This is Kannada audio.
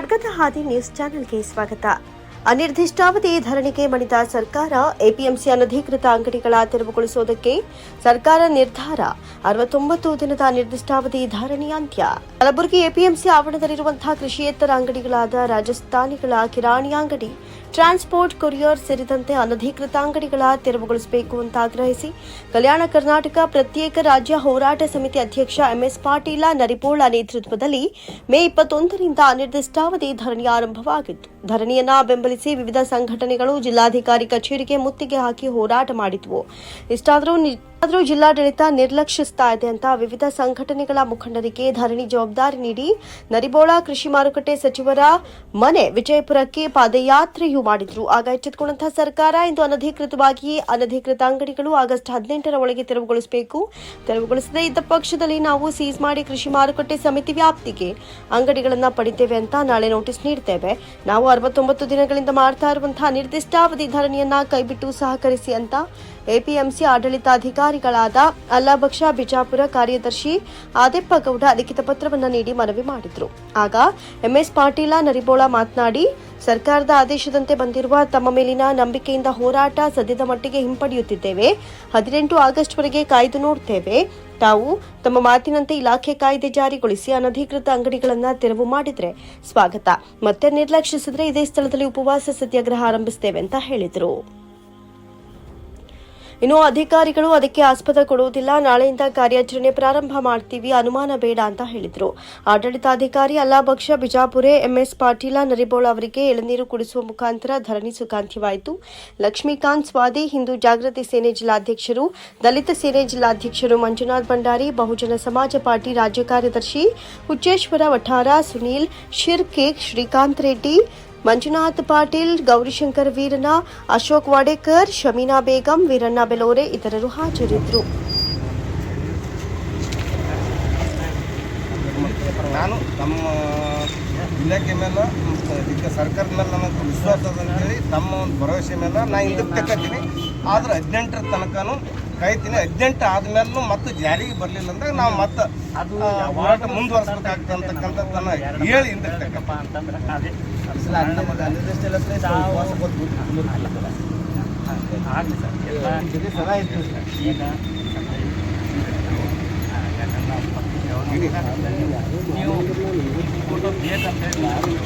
ಖಡ್ಗದ ಹಾದಿ ನ್ಯೂಸ್ ಚಾನೆಲ್ಗೆ ಸ್ವಾಗತ. ಅನಿರ್ದಿಷ್ಟಾವಧಿ ಧರಣಿಗೆ ಮಣಿದ ಸರ್ಕಾರ ಎಪಿಎಂಸಿ ಅನಧಿಕೃತ ಅಂಗಡಿಗಳ ತೆರವುಗೊಳಿಸುವುದಕ್ಕೆ ಸರ್ಕಾರ ನಿರ್ಧಾರ. ಅರವತ್ತೊಂಬತ್ತು ದಿನದ ಅನಿರ್ದಿಷ್ಟಾವಧಿ ಧರಣಿ ಅಂತ್ಯ. ಕಲಬುರಗಿ ಎಪಿಎಂಸಿ ಆವರಣದಲ್ಲಿರುವಂತಹ ಕೃಷಿಯೇತರ ಅಂಗಡಿಗಳಾದ ರಾಜಸ್ಥಾನಿಗಳ ಕಿರಾಣಿ ಅಂಗಡಿ ಟ್ರಾನ್ಸ್ಪೋರ್ಟ್ ಕೊರಿಯರ್ ಸೇರಿದಂತೆ ಅನಧಿಕೃತ ಅಂಗಡಿಗಳ ತೆರವುಗೊಳಿಸಬೇಕು ಅಂತ ಆಗ್ರಹಿಸಿ ಕಲ್ಯಾಣ ಕರ್ನಾಟಕ ಪ್ರತ್ಯೇಕ ರಾಜ್ಯ ಹೋರಾಟ ಸಮಿತಿ ಅಧ್ಯಕ್ಷ ಎಂಎಸ್ ಪಾಟೀಲ ನರಿಪೋಳ ನೇತೃತ್ವದಲ್ಲಿ ಮೇ ಇಪ್ಪತ್ತೊಂದರಿಂದ ಅನಿರ್ದಿಷ್ಟಾವಧಿ ಧರಣಿ ಆರಂಭವಾಗಿತ್ತು. ಧರಣಿಯನ್ನ ಬೆಂಬಲಿಸಿ ವಿವಿಧ ಸಂಘಟನೆಗಳು ಜಿಲ್ಲಾಧಿಕಾರಿ ಕಚೇರಿಗೆ ಮುತ್ತಿಗೆ ಹಾಕಿ ಹೋರಾಟ ಮಾಡಿದ್ವು. ಇಷ್ಟಾದರೂ ಆದರೂ ಜಿಲ್ಲಾಡಳಿತ ನಿರ್ಲಕ್ಷಿಸ್ತಾ ಇದೆ ಅಂತ ವಿವಿಧ ಸಂಘಟನೆಗಳ ಮುಖಂಡರಿಗೆ ಧರಣಿ ಜವಾಬ್ದಾರಿ ನೀಡಿ ನರಿಬೋಳ ಕೃಷಿ ಮಾರುಕಟ್ಟೆ ಸಚಿವರ ಮನೆ ವಿಜಯಪುರಕ್ಕೆ ಪಾದಯಾತ್ರೆಯೂ ಮಾಡಿದ್ರು. ಆಗ ಎಚ್ಚೆತ್ತುಕೊಂಡಂತಹ ಸರ್ಕಾರ ಇಂದು ಅನಧಿಕೃತವಾಗಿ ಅನಧಿಕೃತ ಅಂಗಡಿಗಳು ಆಗಸ್ಟ್ ಹದಿನೆಂಟರ ಒಳಗೆ ತೆರವುಗೊಳಿಸಬೇಕು. ತೆರವುಗೊಳಿಸದೇ ಇದ್ದ ಪಕ್ಷದಲ್ಲಿ ನಾವು ಸೀಸ್ ಮಾಡಿ ಕೃಷಿ ಮಾರುಕಟ್ಟೆ ಸಮಿತಿ ವ್ಯಾಪ್ತಿಗೆ ಅಂಗಡಿಗಳನ್ನು ಪಡಿತೇವೆ ಅಂತ ನಾಳೆ ನೋಟಿಸ್ ನೀಡ್ತೇವೆ. ನಾವು ಅರವತ್ತೊಂಬತ್ತು ದಿನಗಳಿಂದ ಮಾಡ್ತಾ ಇರುವಂತಹ ನಿರ್ದಿಷ್ಟಾವಧಿ ಧರಣಿಯನ್ನ ಕೈಬಿಟ್ಟು ಸಹಕರಿಸಿ ಅಂತ ಎಪಿಎಂಸಿ ಆಡಳಿತಾಧಿಕಾರಿಗಳಾದ ಅಲ್ಲಾಭಕ್ಷ ಬಿಜಾಪುರ ಕಾರ್ಯದರ್ಶಿ ಆದೆಪ್ಪ ಗೌಡ ಲಿಖಿತ ಪತ್ರವನ್ನ ನೀಡಿ ಮನವಿ ಮಾಡಿದ್ರು. ಆಗ ಎಂಎಸ್ ಪಾಟೀಲ ನರಿಬೋಳ ಮಾತನಾಡಿ, ಸರ್ಕಾರದ ಆದೇಶದಂತೆ ಬಂದಿರುವ ತಮ್ಮ ಮೇಲಿನ ನಂಬಿಕೆಯಿಂದ ಹೋರಾಟ ಸದ್ಯದ ಮಟ್ಟಿಗೆ ಹಿಂಪಡೆಯುತ್ತಿದ್ದೇವೆ. ಹದಿನೆಂಟು ಆಗಸ್ಟ್ವರೆಗೆ ಕಾಯ್ದು ನೋಡ್ತೇವೆ. ತಾವು ತಮ್ಮ ಮಾತಿನಂತೆ ಇಲಾಖೆ ಕಾಯ್ದೆ ಜಾರಿಗೊಳಿಸಿ ಅನಧಿಕೃತ ಅಂಗಡಿಗಳನ್ನ ತೆರವು ಮಾಡಿದ್ರೆ ಸ್ವಾಗತ. ಮತ್ತೆ ನಿರ್ಲಕ್ಷಿಸಿದ್ರೆ ಇದೇ ಸ್ಥಳದಲ್ಲಿ ಉಪವಾಸ ಸತ್ಯಾಗ್ರಹ ಆರಂಭಿಸುತ್ತೇವೆ ಅಂತ ಹೇಳಿದರು. ಇನ್ನು ಅಧಿಕಾರಿಗಳು ಅದಕ್ಕೆ ಆಸ್ಪದ ಕೊಡುವುದಿಲ್ಲ. ನಾಳೆಯಿಂದ ಕಾರ್ಯಾಚರಣೆ ಪ್ರಾರಂಭ ಮಾಡ್ತೀವಿ. ಅನುಮಾನ ಬೇಡ ಅಂತ ಹೇಳಿದರು. ಆಡಳಿತಾಧಿಕಾರಿ ಅಲ್ಲಾಭಕ್ಷ ಬಿಜಾಪುರೆ ಎಂಎಸ್ ಪಾಟೀಲ ನರಿಬೋಳ ಅವರಿಗೆ ಎಳನೀರು ಕುಡಿಸುವ ಮುಖಾಂತರ ಧರಣಿ ಸುಖಾಂತ್ಯವಾಯಿತು. ಲಕ್ಷ್ಮೀಕಾಂತ್ ಸ್ವಾದಿ, ಹಿಂದೂ ಜಾಗೃತಿ ಸೇನೆ ಜಿಲ್ಲಾಧ್ಯಕ್ಷರು, ದಲಿತ ಸೇನೆ ಜಿಲ್ಲಾಧ್ಯಕ್ಷರು ಮಂಜುನಾಥ್ ಭಂಡಾರಿ, ಬಹುಜನ ಸಮಾಜ ಪಾರ್ಟಿ ರಾಜ್ಯ ಕಾರ್ಯದರ್ಶಿ ಹುಚ್ಚೇಶ್ವರ ವಠಾರ, ಸುನೀಲ್ ಶಿರ್ಕೇಕ್ ಶ್ರೀಕಾಂತ್ ರೆಡ್ಡಿ ಮಂಜುನಾಥ್ ಪಾಟೀಲ್, ಗೌರಿಶಂಕರ್ ವೀರಣ್ಣ, ಅಶೋಕ್ ವಾಡೇಕರ್, ಶಮೀನಾ ಬೇಗಂ, ವೀರಣ್ಣ ಬೆಲೋರೆ ಇತರರು ಹಾಜರಿದ್ದರು. ನಾನು ನಮ್ಮ ಇಲಾಖೆ ಮೇಲೆ ಇದಕ್ಕೆ ಸರ್ಕಾರದ ಮೇಲೆ ನನಗೆ ವಿಶ್ವಾಸ ಅಂತೇಳಿ, ನಮ್ಮ ಒಂದು ಭರವಸೆ ಮೇಲೆ ನಾನು ಇದಕ್ಕೆ ತಕ್ಕತ್ತೀನಿ ಆದ್ರೆ ಹದಿನೆಂಟರ ತನಕನೂ ಕಾಯ್ತೀನಿ ಅರ್ಜೆಂಟ್ ಆದ್ಮೇಲೂ ಮತ್ತೆ ಜಾರಿಗೆ ಬರಲಿಲ್ಲ ಅಂದ್ರೆ ನಾವು ಮತ್ತೆ ಅದು ಹೋರಾಟ ಮುಂದುವರ್ಸ್ಬೇಕಾಗ್ತದೆ ಅಂತಕ್ಕಂಥದ್ದನ್ನು ಹೇಳಿ ಹಿಂದಕ್ಕೆ. ತಕ್ಕಪ್ಪ ಅಂತಂದ್ರೆ ಆಗಲಿ ಸರ್. ಎಲ್ಲ ಈಗ ನೀವು ಫೋಟೋ ಬೇಕಂತ ಹೇಳಿ